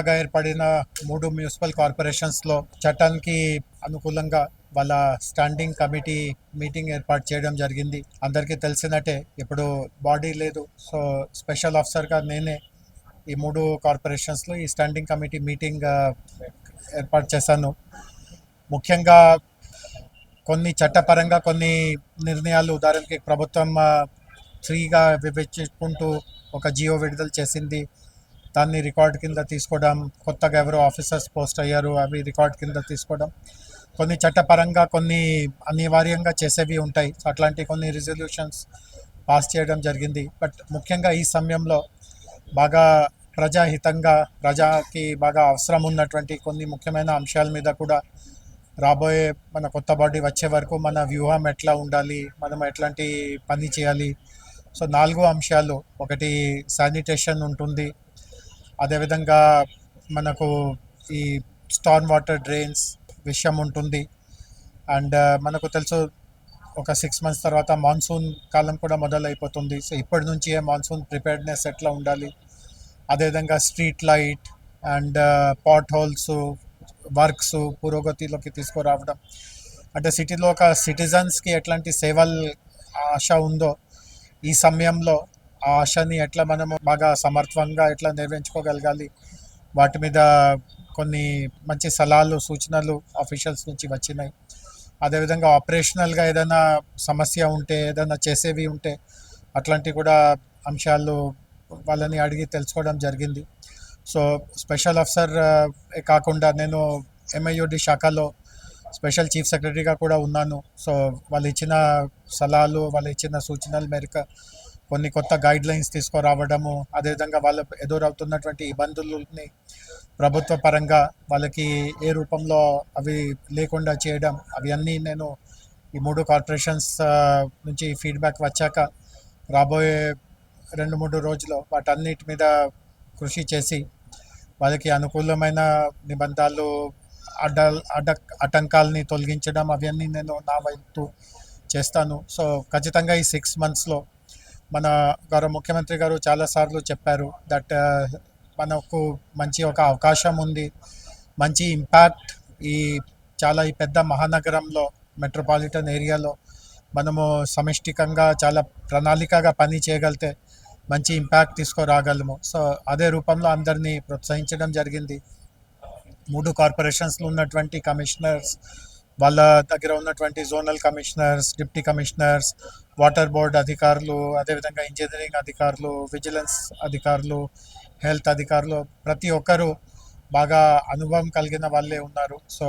కొత్తగా ఏర్పడిన మూడు మున్సిపల్ కార్పొరేషన్స్లో చట్టానికి అనుకూలంగా వాళ్ళ స్టాండింగ్ కమిటీ మీటింగ్ ఏర్పాటు చేయడం జరిగింది. అందరికీ తెలిసినట్టే ఇప్పుడు బాడీ లేదు. సో స్పెషల్ ఆఫీసర్గా నేనే ఈ మూడు కార్పొరేషన్స్లో ఈ స్టాండింగ్ కమిటీ మీటింగ్ ఏర్పాటు చేశాను. ముఖ్యంగా కొన్ని చట్టపరంగా కొన్ని నిర్ణయాలు ఉదాహరణకి ప్రభుత్వం ఫ్రీగా వివేచించుకుంటూ ఒక జియో విడుదల చేసింది. దాన్ని రికార్డ్ కింద తీసుకోవడం కొత్తగా ఎవరో ఆఫీసర్స్ పోస్ట్ అయ్యారు అవి రికార్డ్ కింద తీసుకోవడం. కొన్ని చట్టపరంగా కొన్ని అనివార్యంగా చేసేవి ఉంటాయి. సో అట్లాంటి కొన్ని రిజల్యూషన్స్ పాస్ చేయడం జరిగింది. బట్ ముఖ్యంగా ఈ సమయంలో బాగా ప్రజాహితంగా ప్రజాకి బాగా అవసరం ఉన్నటువంటి కొన్ని ముఖ్యమైన అంశాల మీద కూడా రాబోయే మన కొత్త బాడీ వచ్చే వరకు మన వ్యూహం ఎట్లా ఉండాలి మనం ఎట్లాంటి పని చేయాలి. సో నాలుగు అంశాలు. ఒకటి శానిటేషన్ ఉంటుంది అదేవిధంగా మనకు ఈ స్టార్మ్ వాటర్ డ్రైన్స్ విషయం ఉంటుంది. అండ్ uh, మనకు తెలుసు ఒక సిక్స్ మంత్స్ తర్వాత మాన్సూన్ కాలం కూడా మొదలైపోతుంది. సో ఇప్పటి నుంచి మాన్సూన్ ప్రిపేర్డ్నెస్ ఎట్లా ఉండాలి? అదేవిధంగా street light and potholes works పురోగతిలోకి తీసుకురావడం. అంటే సిటీలో ఒక సిటిజన్స్కి ఎట్లాంటి సేవల్ ఆశ ఉందో ఈ సమయంలో ఆ ఆశని ఎట్లా మనము బాగా సమర్థవంగా ఎట్లా నిర్వహించుకోగలగాలి? వాటి మీద కొన్ని మంచి సలహాలు సూచనలు అఫీషియల్స్ నుంచి వచ్చినాయి. అదేవిధంగా ఆపరేషనల్గా ఏదైనా సమస్య ఉంటే ఏదైనా చేసేవి ఉంటే అట్లాంటి కూడా అంశాలు వాళ్ళని అడిగి తెలుసుకోవడం జరిగింది. సో స్పెషల్ అఫ్సర్ కాకుండా నేను ఎంఐఓడి శాఖలో స్పెషల్ చీఫ్ సెక్రటరీగా కూడా ఉన్నాను. సో వాళ్ళు ఇచ్చిన సలహాలు వాళ్ళు ఇచ్చిన సూచనల మేరకు కొన్ని కొత్త గైడ్ లైన్స్ తీసుకురావడము అదేవిధంగా వాళ్ళ ఎదురవుతున్నటువంటి ఇబ్బందులని ప్రభుత్వ పరంగా వాళ్ళకి ఏ రూపంలో అవి లేకుండా చేయడం అవి అన్నీ నేను ఈ మూడు కార్పొరేషన్స్ నుంచి ఫీడ్బ్యాక్ వచ్చాక రాబోయే రెండు మూడు రోజులు వాటన్నిటి మీద కృషి చేసి వాళ్ళకి అనుకూలమైన నిబంధనలు అడ్డ అడ్డ ఆటంకాలని తొలగించడం అవన్నీ నేను నా వైపు చేస్తాను. సో ఖచ్చితంగా ఈ సిక్స్ మంత్స్లో మన గౌరవ ముఖ్యమంత్రి గారు చాలాసార్లు చెప్పారు దట్ uh, మనకు మంచి ఒక అవకాశం ఉంది. మంచి ఇంపాక్ట్ ఈ చాలా ఈ పెద్ద మహానగరంలో మెట్రోపాలిటన్ ఏరియాలో మనము సమిష్టికంగా చాలా ప్రణాళికగా పని చేయగలిగితే మంచి ఇంపాక్ట్ తీసుకురాగలము. సో అదే రూపంలో అందరినీ ప్రోత్సహించడం జరిగింది. మూడు కార్పొరేషన్స్లో ఉన్నటువంటి కమిషనర్స్ వాళ్ళ దగ్గర ఉన్నటువంటి zonal commissioners deputy commissioners water board అధికారులు అదేవిధంగా ఇంజనీరింగ్ అధికారులు విజిలెన్స్ అధికారులు హెల్త్ అధికారులు ప్రతి ఒక్కరూ బాగా అనుభవం కలిగిన వాళ్ళే ఉన్నారు. సో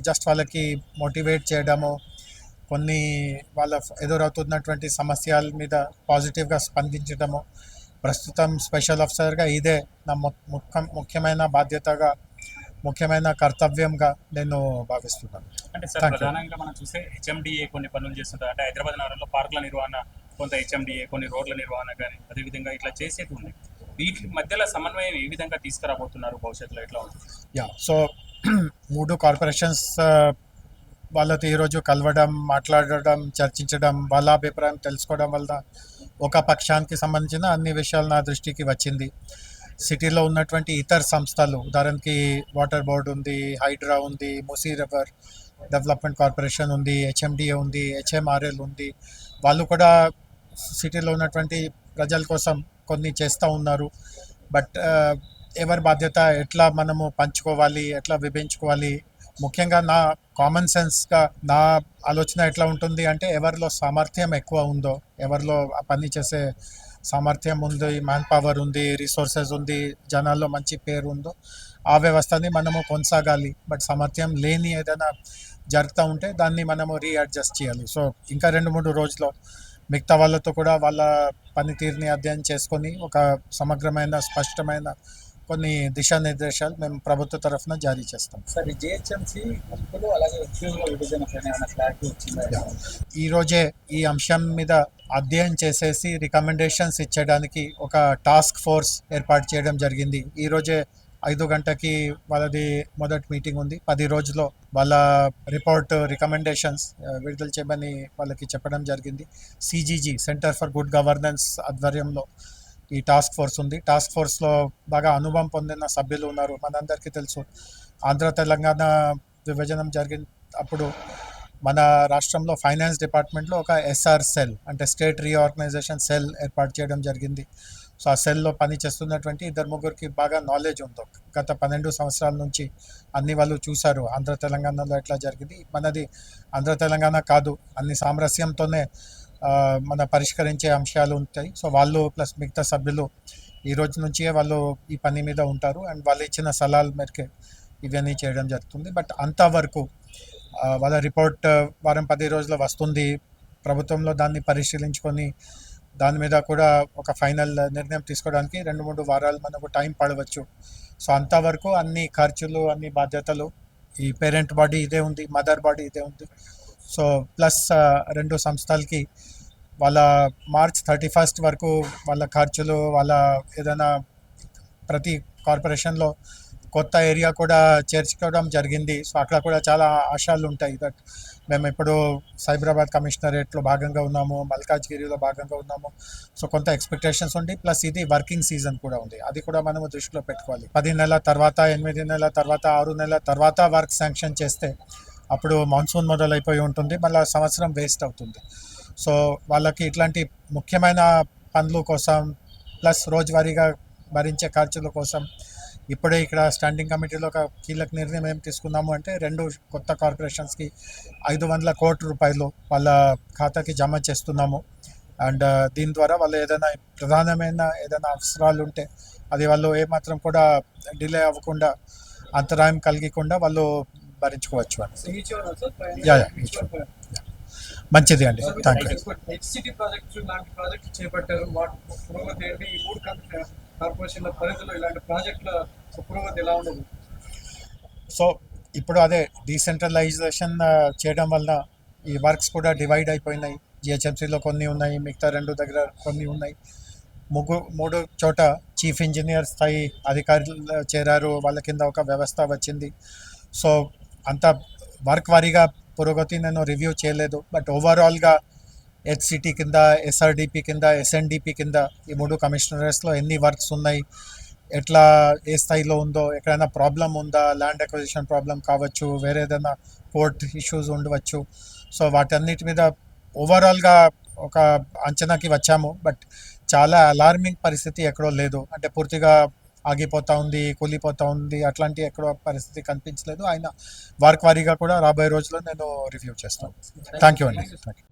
జస్ట్ వాళ్ళకి మోటివేట్ చేయడము కొన్ని వాళ్ళ ఎదురవుతున్నటువంటి సమస్యల మీద పాజిటివ్గా స్పందించడము ప్రస్తుతం స్పెషల్ ఆఫీసర్గా ఇదే నా ము- ముఖ్య ముఖ్యమైన బాధ్యతగా ముఖ్యమైన కర్తవ్యంగా నేను భావిస్తున్నాను. అంటే సార్. ప్రధానంగా మనం చూస్తే హెచ్ఎండిఏ కొన్ని పనులు చేస్తుంటారు. అంటే హైదరాబాద్ నగరంలో పార్కుల నిర్వహణ కొంత హెచ్ఎండిఏ కొన్ని రోడ్ల నిర్వహణ కానీ అదేవిధంగా ఇట్లా చేసేది ఉంది వీటి మధ్యలో సమన్వయం ఏ విధంగా తీసుకురాబోతున్నారు భవిష్యత్తులో? ఎట్లా ఉంటుంది? యా సో మూడు కార్పొరేషన్స్ వాళ్ళతో ఈరోజు కలవడం మాట్లాడడం చర్చించడం వాళ్ళ అభిప్రాయం తెలుసుకోవడం వల్ల ఒక పక్షానికి సంబంధించిన అన్ని విషయాలు నా దృష్టికి వచ్చింది. సిటీలో ఉన్నటువంటి ఇతర సంస్థలు ఉదాహరణకి వాటర్ బోర్డు ఉంది హైడ్రా ఉంది మూసీ రివర్ డెవలప్మెంట్ కార్పొరేషన్ ఉంది హెచ్ఎండిఏ ఉంది హెచ్ఎంఆర్ఎల్ ఉంది. వాళ్ళు కూడా సిటీలో ఉన్నటువంటి ప్రజల కోసం కొన్ని చేస్తూ ఉన్నారు. బట్ ఎవరి బాధ్యత ఎట్లా మనము పంచుకోవాలి ఎట్లా విభించుకోవాలి ముఖ్యంగా నా కామన్ సెన్స్గా నా ఆలోచన ఎట్లా ఉంటుంది అంటే ఎవరిలో సామర్థ్యం ఎక్కువ ఉందో ఎవరిలో పని చేసే సామర్థ్యం ఉంది మ్యాన్ పవర్ ఉంది రిసోర్సెస్ ఉంది జనాల్లో మంచి పేరు ఉందో ఆ వ్యవస్థని మనము కొనసాగాలి. బట్ సామర్థ్యం లేని ఏదైనా జరుగుతూ ఉంటే దాన్ని మనము రీఅడ్జస్ట్ చేయాలి. సో ఇంకా రెండు మూడు రోజుల్లో మిగతా వాళ్ళతో కూడా వాళ్ళ పనితీరుని అధ్యయనం చేసుకొని ఒక సమగ్రమైన స్పష్టమైన కొన్ని దిశానిర్దేశాలు మేము ప్రభుత్వ తరఫున జారీ చేస్తాం. సార్ ఈ జిహెచ్ఎంసీ ముప్పులు అలాగే ఉద్యోగుల విభజన క్లారిటీ వచ్చిందా? ఈ రోజే ఈ అంశం మీద అధ్యయనం చేసేసి రికమెండేషన్స్ ఇచ్చడానికి ఒక టాస్క్ ఫోర్స్ ఏర్పాటు చేయడం జరిగింది. ఈ రోజే ఐదు గంటకి వాళ్ళది మొదటి మీటింగ్ ఉంది. పది రోజుల్లో వాళ్ళ రిపోర్ట్ రికమెండేషన్స్ విడుదల చేయమని వాళ్ళకి చెప్పడం జరిగింది. CGG centre for good governance ఆధ్వర్యంలో ఈ టాస్క్ ఫోర్స్ ఉంది. టాస్క్ ఫోర్స్లో బాగా అనుభవం పొందిన సభ్యులు ఉన్నారు. మనందరికీ తెలుసు. ఆంధ్ర తెలంగాణ విభజనం జరిగిన అప్పుడు మన రాష్ట్రంలో ఫైనాన్స్ డిపార్ట్మెంట్లో ఒక ఎస్ఆర్ సెల్ అంటే స్టేట్ రీఆర్గనైజేషన్ సెల్ ఏర్పాటు చేయడం జరిగింది. సో ఆ సెల్లో పని చేస్తున్నటువంటి ఇద్దరు ముగ్గురికి బాగా నాలెడ్జ్ ఉందో. గత పన్నెండు సంవత్సరాల నుంచి అన్ని వాళ్ళు చూశారు. ఆంధ్ర తెలంగాణలో ఎట్లా జరిగింది? మనది ఆంధ్ర తెలంగాణ కాదు. అన్ని సామరస్యంతోనే మన పరిష్కరించే అంశాలు ఉంటాయి. సో వాళ్ళు ప్లస్ మిగతా సభ్యులు ఈ రోజు నుంచే వాళ్ళు ఈ పని మీద ఉంటారు. అండ్ వాళ్ళు ఇచ్చిన సలహాల మేరకే ఇవన్నీ చేయడం జరుగుతుంది. బట్ అంతవరకు వాళ్ళ రిపోర్ట్ వారం పది రోజులు వస్తుంది. ప్రభుత్వంలో దాన్ని పరిశీలించుకొని దాని మీద కూడా ఒక ఫైనల్ నిర్ణయం తీసుకోవడానికి రెండు మూడు వారాలు మనకు టైం పడవచ్చు. సో అంతవరకు అన్ని ఖర్చులు అన్ని బాధ్యతలు ఈ పేరెంట్ బాడీ ఇదే ఉంది మదర్ బాడీ ఇదే ఉంది. సో ప్లస్ రెండు సంస్థలకి వాళ్ళ మార్చ్ థర్టీ ఫస్ట్ వరకు వాళ్ళ ఖర్చులు వాళ్ళ ఏదైనా ప్రతి కార్పొరేషన్లో కొత్త ఏరియా కూడా చేర్చుకోవడం జరిగింది. సో అక్కడ కూడా చాలా ఆశాలు ఉంటాయి. దట్ మేము ఇప్పుడు సైబరాబాద్ కమిషనరేట్లో భాగంగా ఉన్నాము మల్కాజ్గిరిలో భాగంగా ఉన్నాము. సో కొంత ఎక్స్పెక్టేషన్స్ ఉండి ప్లస్ ఇది వర్కింగ్ సీజన్ కూడా ఉంది. అది కూడా మనము దృష్టిలో పెట్టుకోవాలి. పది నెలల తర్వాత ఎనిమిది నెలల తర్వాత ఆరు నెలల తర్వాత వర్క్ శాంక్షన్ చేస్తే అప్పుడు మాన్సూన్ మొదలైపోయి ఉంటుంది మళ్ళీ సంవత్సరం వేస్ట్ అవుతుంది. సో వాళ్ళకి ఇట్లాంటి ముఖ్యమైన పనుల కోసం ప్లస్ రోజువారీగా భరించే ఖర్చుల కోసం ఇప్పుడే ఇక్కడ స్టాండింగ్ కమిటీలో ఒక కీలక నిర్ణయం ఏం తీసుకున్నాము అంటే రెండు కొత్త కార్పొరేషన్స్కి ఐదు వందల కోట్ల రూపాయలు వాళ్ళ ఖాతాకి జమ చేస్తున్నాము. అండ్ uh, దీని ద్వారా వాళ్ళు ఏదైనా ప్రధానమైన ఏదైనా అవసరాలు ఉంటే అది వాళ్ళు ఏమాత్రం కూడా డిలే అవ్వకుండా అంతరాయం కలిగకుండా వాళ్ళు భరించుకోవచ్చు అని. One. మంచిది అండి థ్యాంక్ యూ హెచ్సిటీ ప్రాజెక్ట్స్ లాంటి ప్రాజెక్టులు చేపట్టారు. వాటి పురోగతి ఏంటి ఈ మూడు కం- కార్పొరేషన్ల పరిధిలో ఇలాంటి ప్రాజెక్టుల పురోగతి ఎలా ఉండదు? సో ఇప్పుడు అదే డీసెంట్రలైజేషన్ చేయడం వల్ల ఈ వర్క్స్ కూడా డివైడ్ అయిపోయినాయి. జిహెచ్ఎంసీలో కొన్ని ఉన్నాయి మిగతా రెండు దగ్గర కొన్ని ఉన్నాయి. ముగ్గు మూడు చోట చీఫ్ ఇంజనీర్ స్థాయి అధికారులు చేరారు. వాళ్ళ కింద ఒక వ్యవస్థ వచ్చింది. సో అంత వర్క్ వారీగా పురోగతి నేను రివ్యూ చేయలేదు. బట్ ఓవరాల్గా హెచ్సిటీ కింద ఎస్ఆర్డిపి కింద ఎస్ఎన్డిపి కింద ఈ మూడు కమిషనరేట్స్లో ఎన్ని వర్క్స్ ఉన్నాయి ఎట్లా ఏ స్థాయిలో ఉందో ఎక్కడైనా ప్రాబ్లం ఉందా ల్యాండ్ అక్విజిషన్ ప్రాబ్లం కావచ్చు వేరే ఏదైనా కోర్ట్ ఇష్యూస్ ఉండవచ్చు. సో వాటన్నిటి మీద ఓవరాల్గా ఒక అంచనాకి వచ్చాము. బట్ చాలా అలార్మింగ్ పరిస్థితి ఎక్కడో లేదు. అంటే పూర్తిగా ఆగిపోతా ఉంది కూలిపోతా ఉంది అట్లాంటి ఎక్కడో పరిస్థితి కనిపించలేదు. ఆయన వర్క్ వారీగా కూడా రాబోయే రోజుల్లో నేను రివ్యూ చేస్తాను. థ్యాంక్ యూ అండి. Thank you